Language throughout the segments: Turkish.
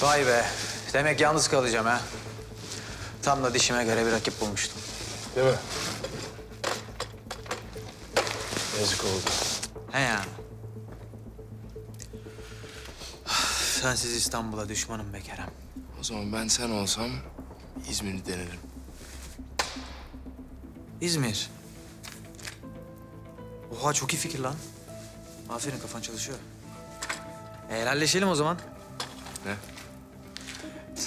Vay be. Demek yalnız kalacağım ha. Tam da dişime göre bir rakip bulmuştum. Değil mi? Yazık oldu. He ya. Sensiz İstanbul'a düşmanım be Kerem. O zaman ben sen olsam İzmir'i denerim. İzmir. Oha çok iyi fikir lan. Aferin kafan çalışıyor. E, helalleşelim o zaman. Ne?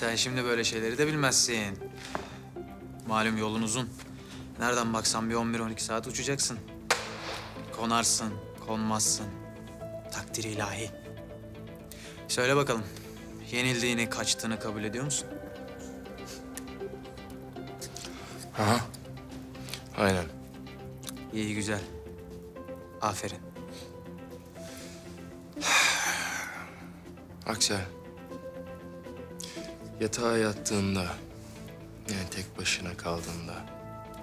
Sen şimdi böyle şeyleri de bilmezsin. Malum yolun uzun. Nereden baksan bir 11-12 saat uçacaksın. Konarsın, konmazsın. Takdir ilahi. Söyle bakalım. Yenildiğini, kaçtığını kabul ediyor musun? Aha. Aynen. İyi, güzel. Aferin. Aksel. Yatağa yattığında, yani tek başına kaldığında,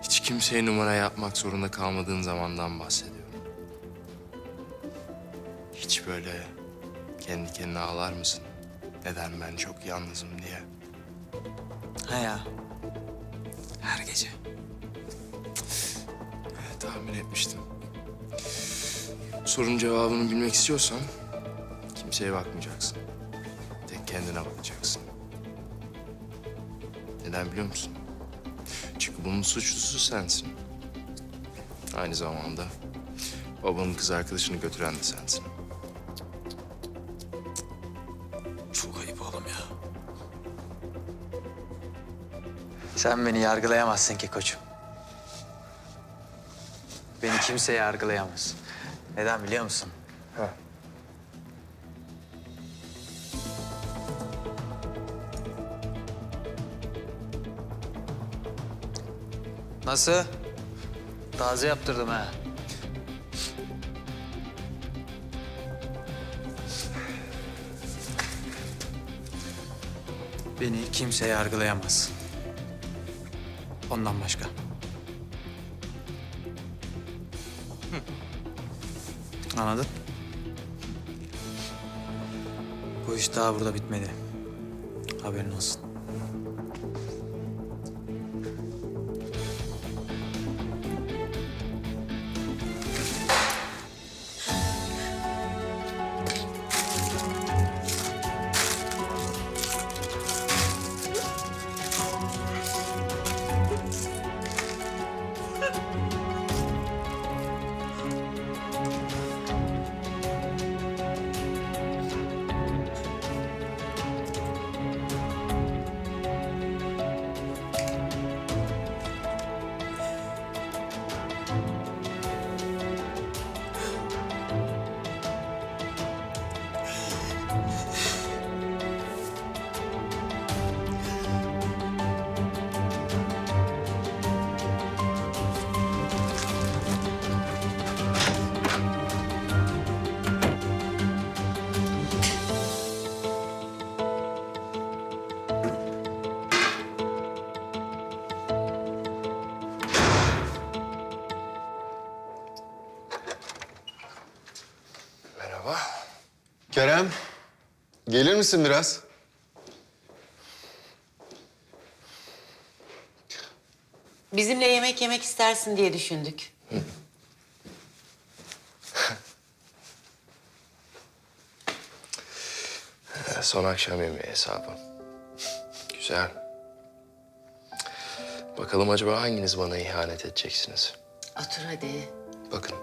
hiç kimseye numara yapmak zorunda kalmadığın zamandan bahsediyorum. Hiç böyle kendi kendine ağlar mısın? Neden ben çok yalnızım diye. He ya. Her gece. Tahmin etmiştim. Sorunun cevabını bilmek istiyorsan kimseye bakmayacaksın. Tek kendine bakacaksın. Neden biliyor musun? Çünkü bunun suçlusu sensin. Aynı zamanda babanın kız arkadaşını götüren de sensin. Çok ayıp oğlum ya. Sen beni yargılayamazsın ki koçum. Beni kimse yargılayamaz. Neden biliyor musun? Ha. Nasıl? Taze yaptırdım ha. Beni kimse yargılayamaz. Ondan başka. Anladın? Bu iş daha burada bitmedi. Haberin olsun. Kerem, gelir misin biraz? Bizimle yemek yemek istersin diye düşündük. Son akşam yemeği hesabı. Güzel. Bakalım acaba hanginiz bana ihanet edeceksiniz? Otur hadi. Bakın.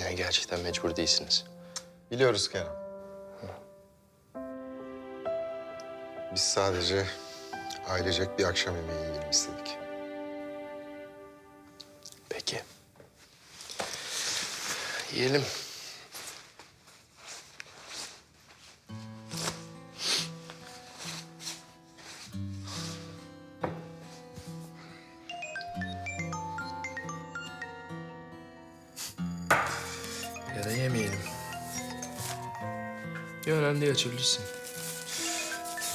Yani gerçekten mecbur değilsiniz. Biliyoruz Kerem. Biz sadece ailecek bir akşam yemeği yiyelim istedik. Peki. Yiyelim. Değil, açabilirsin.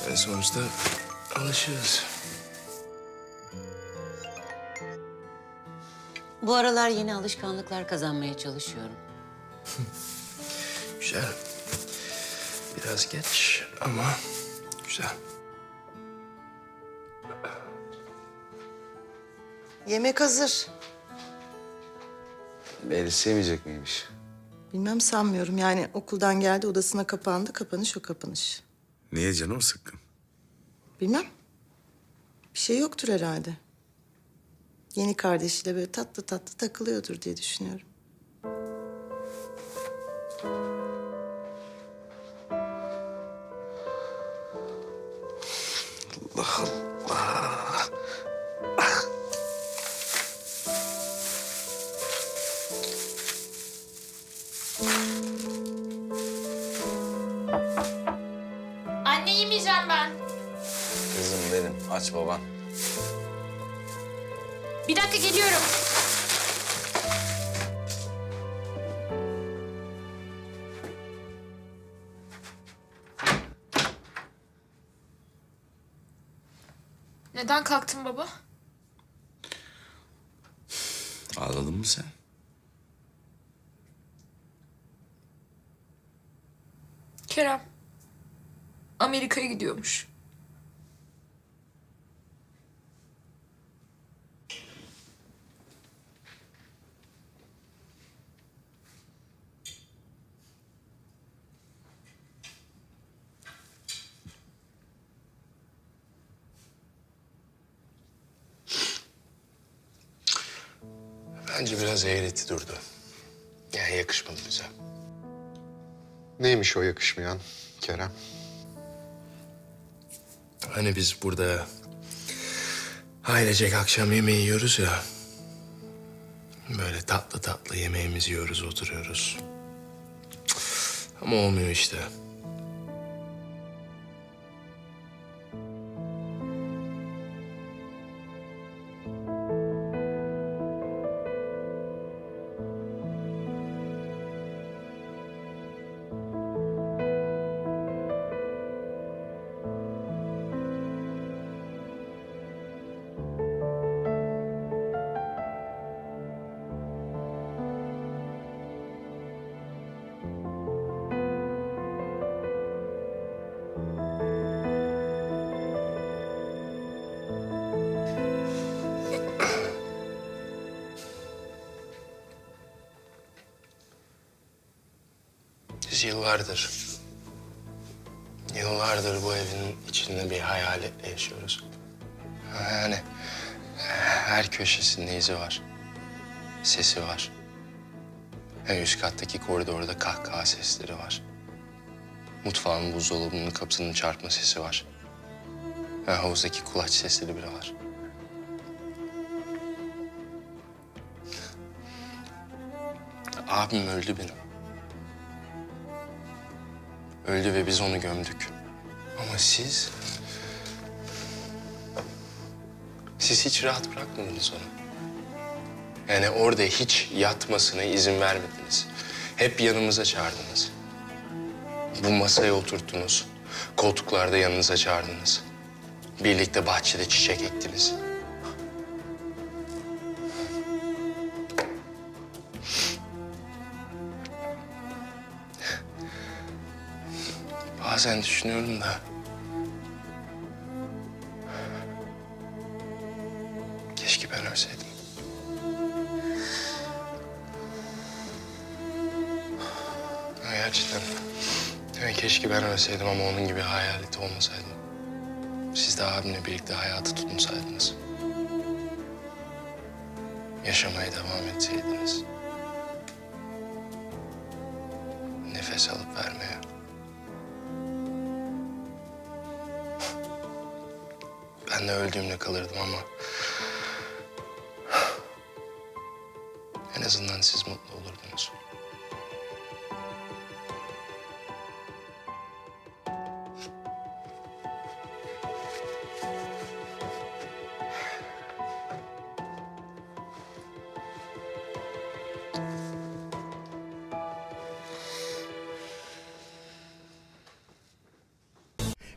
Yani sonuçta alışığız. Bu aralar yeni alışkanlıklar kazanmaya çalışıyorum. Güzel. Biraz geç ama güzel. Yemek hazır. Melis sevmeyecek miymiş? Bilmem sanmıyorum. Yani okuldan geldi odasına kapandı. Kapanış o kapanış. Niye canım sıkkın? Bilmem. Bir şey yoktur herhalde. Yeni kardeşiyle böyle tatlı tatlı takılıyordur diye düşünüyorum. Anne benim aç baban. Bir dakika geliyorum. Neden kalktın baba? Ağladın mı sen? Kerem. Amerika'ya gidiyormuş. Bence biraz eğreti durdu. Yani yakışmadı bize. Neymiş o yakışmayan Kerem? Hani biz burada ailecek akşam yemeği yiyoruz ya. Böyle tatlı tatlı yemeğimizi yiyoruz, oturuyoruz. Ama olmuyor işte. Yıllardır, yıllardır bu evin içinde bir hayaletle yaşıyoruz. Yani her köşesinde izi var, sesi var. En üst kattaki koridorda kahkaha sesleri var. Mutfağın buzdolabının kapısının çarpma sesi var. Ha, havuzdaki kulaç sesleri bile var. Abim öldü benim. Öldü ve biz onu gömdük. Ama siz... Siz hiç rahat bırakmadınız onu. Yani orada hiç yatmasına izin vermediniz. Hep yanımıza çağırdınız. Bu masaya oturttunuz. Koltuklarda yanınıza çağırdınız. Birlikte bahçede çiçek ektiniz. Bazen düşünüyorum da... Keşke ben ölseydim. Gerçekten. Yani keşke ben ölseydim ama onun gibi hayalet olmasaydım. Siz de abimle birlikte hayatı tutunsaydınız. Yaşamaya devam etseydiniz. Nefes alıp vermeye. Ben de öldüğümde kalırdım ama... En azından siz mutlu olurdunuz.